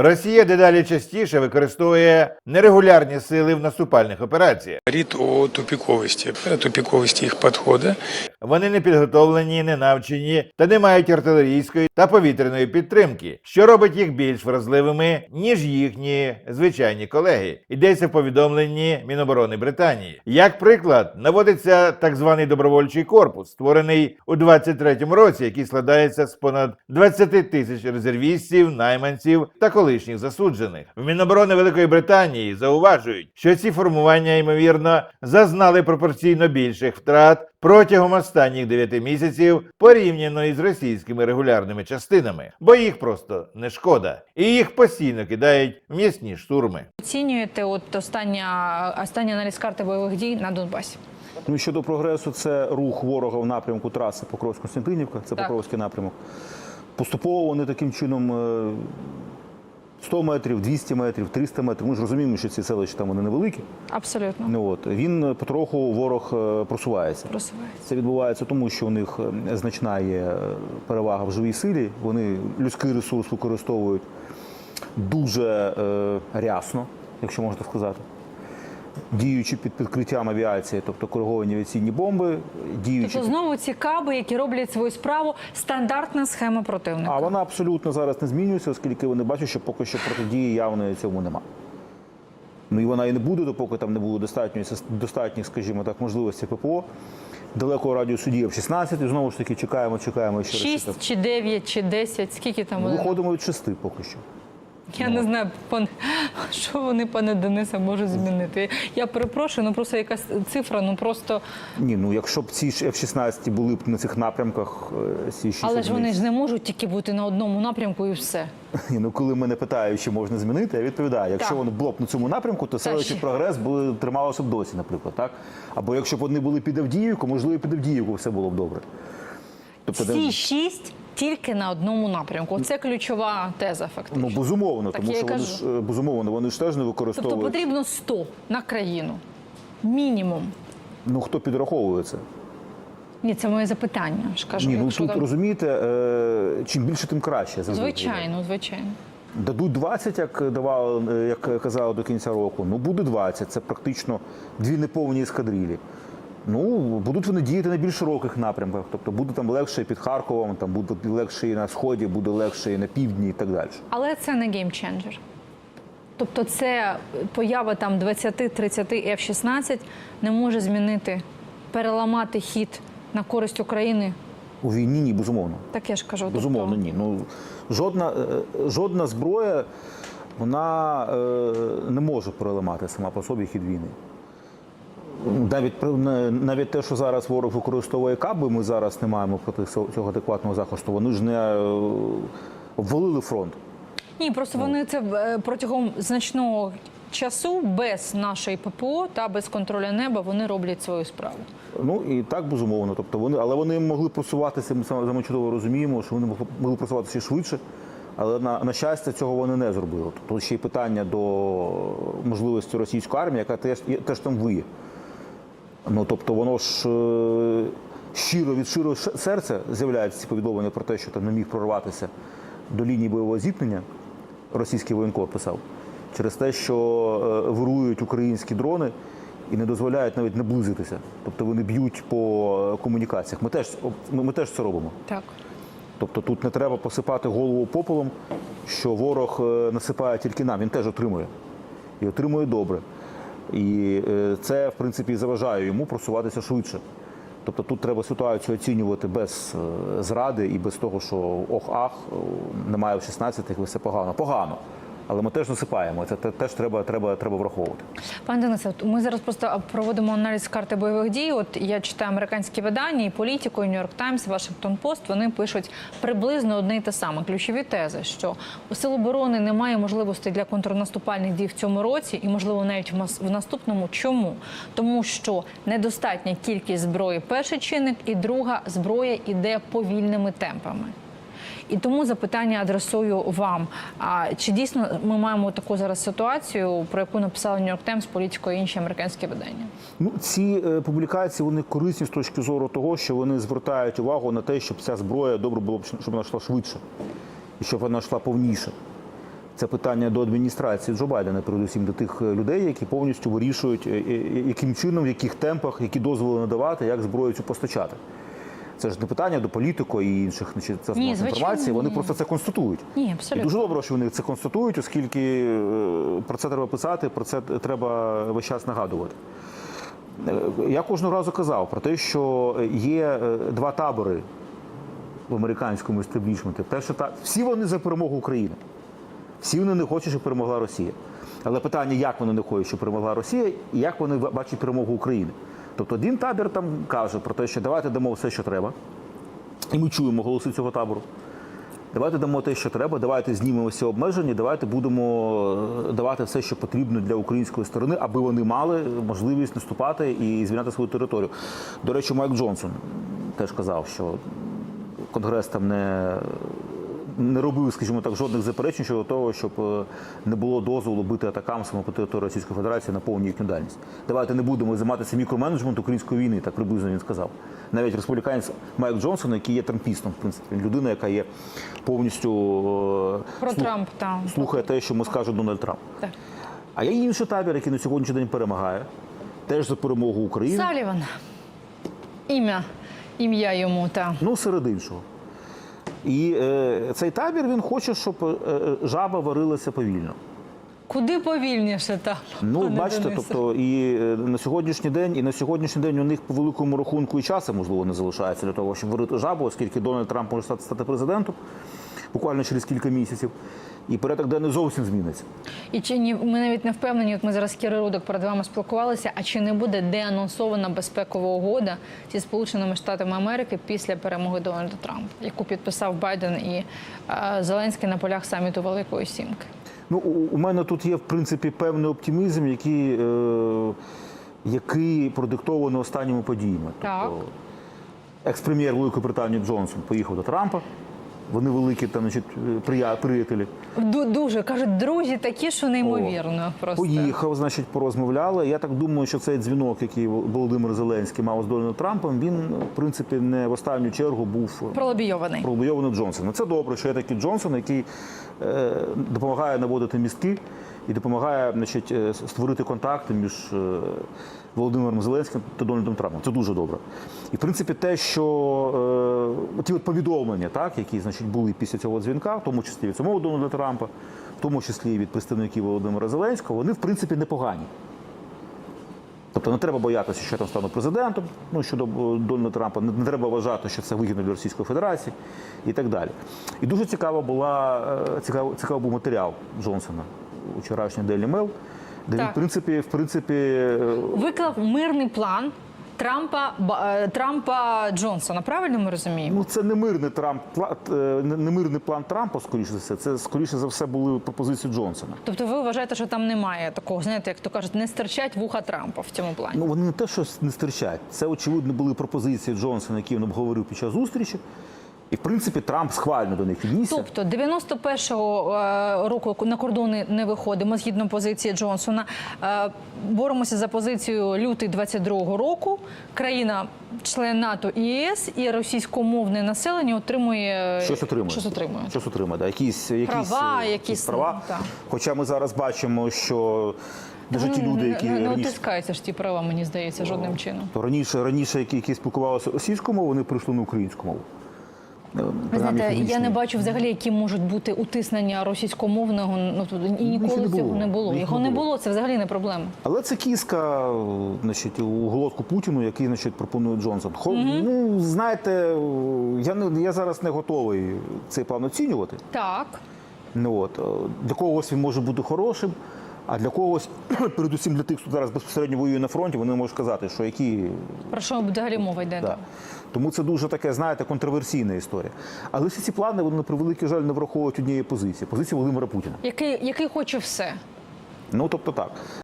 Росія дедалі частіше використовує нерегулярні сили в наступальних операціях. говорит о тупиковости, о тупиковости их. Вони не підготовлені, не навчені та не мають артилерійської та повітряної підтримки, що робить їх більш вразливими ніж їхні звичайні колеги. Йдеться в повідомленні Міноборони Британії. Як приклад, наводиться так званий добровольчий корпус, створений у 23-му році, який складається з понад 20 тисяч резервістів, найманців та колишніх засуджених. В Міноборони Великої Британії зауважують, що ці формування ймовірно зазнали пропорційно більших втрат протягом останніх 9 місяців порівняно із російськими регулярними частинами, бо їх просто не шкода, і їх постійно кидають в м'ясні штурми. Оцінюєте от остання, останній аналіз карти бойових дій на Донбасі? Ну щодо прогресу, це рух ворога в напрямку траси Покровськ-Константинівка, це Так. Покровський напрямок. Поступово вони таким чином е, 100 метрів, 200 метрів, 300 метрів. Ми ж розуміємо, що ці селища там вони невеликі. Абсолютно Ну, от, він потроху ворог е, просувається. просувається. Це відбувається тому, що у них е, значна є е, перевага в живій силі. Вони людський ресурс використовують дуже е, рясно, якщо можна сказати. Діючи під підкриттям авіації, тобто кориговані авіаційні бомби, діючи Тобто знову ці каби, які роблять свою справу, стандартна схема противника. А вона абсолютно зараз не змінюється, оскільки вони бачать, що поки що протидії явної цьому нема. Ну і вона і не буде, допоки там не буде достатньої, достатніх, скажімо так, можливостей ППО. Далекого радіусу діє в 16, і знову ж таки чекаємо, чекаємо ще раз. Шість чи дев'ять чи десять, скільки там Ми виходимо від шести поки що. Я не знаю, пан що вони, пане Денисе, можуть змінити. Я перепрошую, ну просто якась цифра, ну просто. Ні, ну якщо б ці ж F-16 були б на цих напрямках, е, ці 6 Але ж вони ж не можуть тільки бути на одному напрямку і все. Ні, ну коли мене питають, чи можна змінити, я відповідаю, якщо Так. вони було б на цьому напрямку, то селище прогрес би трималося б досі, наприклад, так? Або якщо б вони були під Авдіївку, можливо, і під Авдіївку все було б добре. Тобто, де- Всі шість тільки на одному напрямку. Це ключова теза, фактично. ну безумовно, Так тому що вони ж е, безумовно, вони ж теж не використовують. тобто потрібно 100 на країну. Мінімум. Ну хто підраховує це? Ні, це моє запитання. ж кажу. Ні, ну тут там- розумієте, е, чим більше, тим краще. Звичайно, звичайно. Дадуть 20, як давали, е, як казали до кінця року. Ну буде 20. Це практично дві неповні ескадрилі. Ну будуть вони діяти на більш широких напрямках. Тобто буде там легше під Харковом, там буде легше і на сході, буде легше і на півдні, і так далі. Але це не геймченджер. Тобто, це поява там 20-30 F-16 не може змінити, переламати хід на користь України. У війні ні, безумовно. Так я ж кажу. Безумовно, тобто, ні. Ну жодна, е, жодна зброя вона е, не може переламати сама по собі хід війни. Навіть навіть те, що зараз ворог використовує каби, ми зараз не маємо проти цього адекватного захисту. Вони ж не е, обвалили фронт. Ні, просто вони це е, протягом значного часу без нашої ППО та без контролю неба вони роблять свою справу. Ну і так безумовно. Тобто вони, але вони могли просуватися. Ми саме чудово розуміємо, що вони могли- могли просуватися швидше. Але на, на щастя, цього вони не зробили. Тобто ще й питання до можливості російської армії, яка теж теж там виє. Ну тобто, воно ж е, щиро від щирого серця з'являються ці повідомлення про те, що там не міг прорватися до лінії бойового зіткнення. Російський воєнкор писав через те, що е, вирують українські дрони і не дозволяють навіть наблизитися. Тобто вони б'ють по е, комунікаціях. Ми теж ми, ми теж це робимо. Так. Тобто тут не треба посипати голову попелом, що ворог насипає тільки нам, він теж отримує. І отримує добре. І е, це, в принципі, заважає йому просуватися швидше. Тобто тут треба ситуацію оцінювати без е, зради і без того, що ох-ах, е, немає в 16-х, все погано. Погано. Але ми теж насипаємо. Це теж треба, треба, треба враховувати. Пане Денисе, ми зараз просто проводимо аналіз карти бойових дій. От я читаю американські видання, і політику, і Нью-Йорк Таймс, Вашингтон Пост. Вони пишуть приблизно одне й те саме. Ключові тези, що у сил оборони немає можливостей для контрнаступальних дій в цьому році, і можливо навіть в мас- в наступному. Чому? Тому що недостатня кількість зброї перший чинник, і друга зброя іде повільними темпами. І тому запитання адресую вам. А чи дійсно ми маємо таку зараз ситуацію, про яку написали Нью-Йорк Таймс, політико і інші американські видання? Ну, ці е, публікації вони корисні з точки зору того, що вони звертають увагу на те, щоб ця зброя добре було б, щоб вона йшла швидше і щоб вона йшла повніше. Це питання до адміністрації Джо Байдена, передусім до тих е, людей, які повністю вирішують, е, яким чином, в яких темпах, які дозволи надавати, як зброю цю постачати. Це ж не питання до політико і інших значить, Ні, звичайно, інформації. Вони ні. просто це констатують. Ні, І дуже добре, що вони це констатують, оскільки е, про це треба писати, про це треба весь час нагадувати. Е, Я кожного разу казав про те, що є е, два табори в американському істеблішменті. Перше, та всі вони за перемогу України. Всі вони не хочуть, щоб перемогла Росія. Але питання, як вони не хочуть, щоб перемогла Росія, і як вони бачать перемогу України. Тобто один табір там каже про те, що давайте дамо все, що треба. І ми чуємо голоси цього табору. Давайте дамо те, що треба, давайте знімемо всі обмеження, давайте будемо е, давати все, що потрібно для української сторони, аби вони мали можливість наступати і звільняти свою територію. До речі, Майк Джонсон теж казав, що Конгрес там не, не робив, скажімо так, жодних заперечень щодо того, щоб е, не було дозволу бити атакам саме по території Російської Федерації на повну їхню дальність. Давайте не будемо займатися мікроменеджментом української війни, так приблизно він сказав. Навіть республіканець Майк Джонсон, який є трампістом, в принципі, людина, яка є повністю е, Про слух- Трамп, так. слухає те, що ми скаже Дональд Трамп. Так. А є інший табір, який на сьогоднішній день перемагає, теж за перемогу України. Саліван. Ім'я. Ім'я йому, так. Ну, серед іншого. І е, цей табір він хоче, щоб е, е, жаба варилася повільно. Куди повільніше так? Ну, бачите, Денисе? тобто і е, на сьогоднішній день, і на сьогоднішній день у них по великому рахунку і часу, можливо, не залишається для того, щоб варити жабу, оскільки Дональд Трамп може стати, стати президентом буквально через кілька місяців. І порядок денний зовсім зміниться. І чи ні, ми навіть не впевнені, от ми зараз Кіри Рудок перед вами спілкувалися, а чи не буде деанонсована безпекова угода зі Сполученими Штатами Америки після перемоги Дональда Трампа, яку підписав Байден і е, Зеленський на полях саміту Великої Сімки? Ну, у, у мене тут є, в принципі, певний оптимізм, який, е, який продиктований останніми подіями. Так. Тобто, екс-прем'єр Великої Британії Джонсон поїхав до Трампа. Вони великі там, значить, прия- приятелі. Ду- Дуже кажуть, друзі такі, що неймовірно. Просто Поїхав, значить, порозмовляли. Я так думаю, що цей дзвінок, який Володимир Зеленський мав з Дональдом Трампом, він, в принципі, не в останню чергу був пролобійований. Пролобійований Джонсоном. Це добре, що є такий Джонсон, який е, допомагає наводити містки і допомагає значить, е, створити контакти між е, Володимиром Зеленським та Дональдом Трампом. Це дуже добре. І в принципі, те, що е, ті от повідомлення, так, які значить, були після цього дзвінка, в тому числі від самого Дональда Трампа, в тому числі від представників Володимира Зеленського, вони в принципі непогані. Тобто не треба боятися, що я там стану президентом. Ну щодо е, Дональда Трампа, не, треба вважати, що це вигідно для Російської Федерації і так далі. І дуже цікава була цікав, цікавий був матеріал Джонсона вчорашній Daily Mail, де він, Так. в принципі, в принципі, е, Виклав мирний план Трампа Ба- е, Трампа Джонсона. Правильно ми розуміємо? ну це не мирний Трамп, пла- е, не не мирний план Трампа, скоріше за все. Це скоріше за все були пропозиції Джонсона. Тобто ви вважаєте, що там немає такого, знаєте, як то кажуть, не стирчать вуха Трампа в цьому плані? Ну вони не те, що не стирчать. Це очевидно були пропозиції Джонсона, які він обговорив під час зустрічі. І в принципі Трамп схвально до них віднісся. Тобто 91-го е, року на кордони не виходимо згідно позиції Джонсона. Е, Боремося за позицію лютий 22-го року. Країна член НАТО і ЄС і російськомовне населення отримує Щось отримує. Щось отримує. Щось отримує, да. якісь, якісь, Права, е, якісь, права. ну, так. Хоча ми зараз бачимо, що навіть ті Ну, люди, які не, не раніше, утискаються ж ті права, мені здається, жодним чином. то раніше, раніше які, які спілкувалися російською мовою, вони прийшли на українську мову. Е, Ви знаєте, я не бачу взагалі, які можуть бути утиснення російськомовного. Ну тут і ніколи не цього не було. Його не було. Це взагалі не проблема. Але це кіска значить, у глотку Путіну, який значить, пропонує Джонсон. Хо, Ну, знаєте, я, не, я зараз не готовий цей план оцінювати. Так. Ну, от, е, для когось він може бути хорошим, а для когось, передусім для тих, хто зараз безпосередньо воює на фронті, вони можуть сказати, що які. Про що взагалі мова йде? Да. Тому це дуже таке, знаєте, контроверсійна історія. Але всі ці плани, вони на превеликий жаль не враховують однієї позиції позиції Володимира Путіна. Який, який хоче все. Ну тобто так.